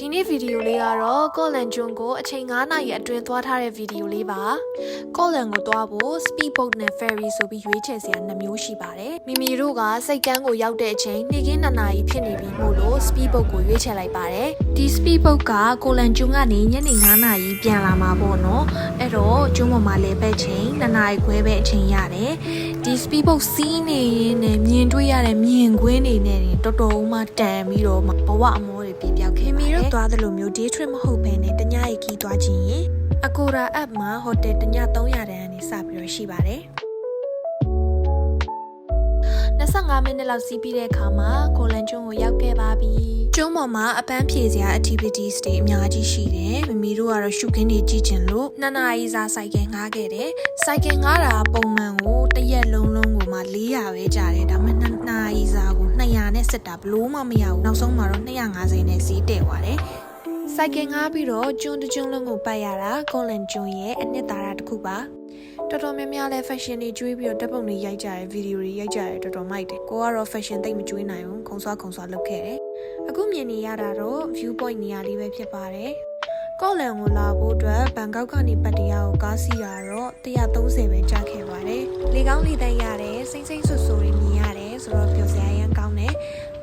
ဒီနေ့ဗီဒီယိုလေးကတော့ကော့လန်ကျွန်းကိုအချိန်9နာရီအတွင်းသွားထားတဲ့ဗီဒီယိုလေးပါကော့လန်ကိုသွားဖို့ speed boat နဲ့ ferry ဆိုပြီးရွေးချယ်စရာ2မျိုးရှိပါတယ်မိမိတို့ကစိတ်ကမ်းကိုရောက်တဲ့အချိန်နေ့ခင်း2နာရီဖြစ်နေပြီမို့လို့ speed boat ကိုရွေးချယ်လိုက်ပါတယ်ဒီ speed boat ကကော့လန်ကျွန်းကနေညနေ9နာရီပြန်လာမှာပေါ့နော်အဲ့တော့ကျွန်းပေါ်မှာလေပဲချိန်2နာရီခွဲပဲအချိန်ရတယ် ဒီ speed boat စီးနေရင်နဲ့မြင်တွေ့ရတဲ့မြင်ကွင်းတွေနဲ့တော်တော်မှတန်ပြီးတော့ဘဝအမောတွေပြပြောက်ခဲ့မိတို့သွားသလိုမျိုး day trip မဟုတ်ဘဲနဲ့တညရီခီးသွားခြင်းရင်အကိုရာ app မှာဟိုတယ်တည300တန်းကနေစပြီးတော့ရှိပါတယ် 25မိနစ်လောက်စီးပြီးတဲ့အခါမှာကိုလန်ကျွန်းကိုရောက်ခဲ့ပါပြီ။ကျွန်းပေါ်မှာအပန်းဖြေစရာ activities တွေအများကြီးရှိတယ်။မမီတို့ကတော့ရှုခင်းတွေကြည့်ချင်လို့နှစ်နာရီစာစိုက်ကယ်ငှားခဲ့တယ်။စိုက်ကယ်ငှားတာပုံမှန်ကိုတစ်ရက်လုံးလုံးကိုမှ400ပဲကြာတယ်။ဒါပေမဲ့နှစ်နာရီစာကို200နဲ့စစ်တာဘလို့မှမရဘူး။နောက်ဆုံးမှာတော့250နဲ့စီးတည်သွားတယ်။ စိုက်ကယ်ငှားပြီးတော့ကျွန်းတစ်ကျွန်းလုံးကိုပတ်ရတာကောလန်ကျွန်းရဲ့အနှစ်သာရတစ်ခုပါ။တော်တော်များများလဲ fashion တွေကျွေးပြီးတော့ဓာတ်ပုံတွေရိုက်ကြတယ်ဗီဒီယိုတွေရိုက်ကြတယ်တော်တော်မိုက်တယ်ကိုကတော့ fashion သိပ်မကျွေးနိုင်ဘူးခုံဆွားခုံဆွားလုပ်ခဲ့တယ်အခုမြင်နေရတာတော့ view point နေရာလေးပဲဖြစ်ပါတယ်ကော့လန်ကိုလာဖို့အတွက်ဘန်ကောက်ကနေပတ်တရားကိုကားစီးရတော့130ပဲကြာခဲ့ပါတယ်လေကောင်းလေတန်းရတယ်စိမ့်စိမ့်ဆွဆွတွေမြင်ရတယ်ဆိုတော့ပျော်စရာရမ်းကောင်းတယ်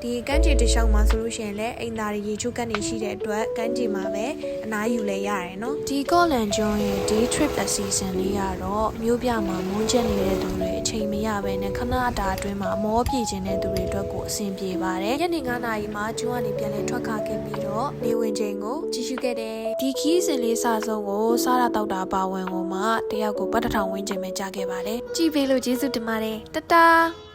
ဒီကမ်းခြေတစ်လျှောက်မှာဆိုလို့ရှိရင်လည်းအိမ်သားတွေရေချိုးကနေရှိတဲ့အတွက်ကမ်းခြေမှာပဲအနားယူလဲရတယ်နော်ဒီကော့လန်ကျွန်းရဲ့ day trip အစီအစဉ်လေးကတော့မြို့ပြမှာမွန်းချက်နေတဲ့သူတွေအချိန်မရဘဲနဲ့ခဏတာအတွင်းမှာမောပြေခြင်းတဲ့သူတွေအတွက်ကိုအဆင်ပြေပါတယ်ညနေ9နာရီမှာကျွန်းကနေပြန်လည်ထွက်ခါခဲ့ပြီးတော့နေဝင်ချိန်ကိုကြည့်ရှုခဲ့တယ်ဒီခီးစဉ်လေးစဆုံးကိုစားရတောက်တာပါဝင်ကိုမှတယောက်ကိုပတ်တစ်ထောင်ဝင်းချိန်ပဲကြားခဲ့ပါတယ်ကြည့်ပေးလို့ကျေးဇူးတင်ပါတယ်တတား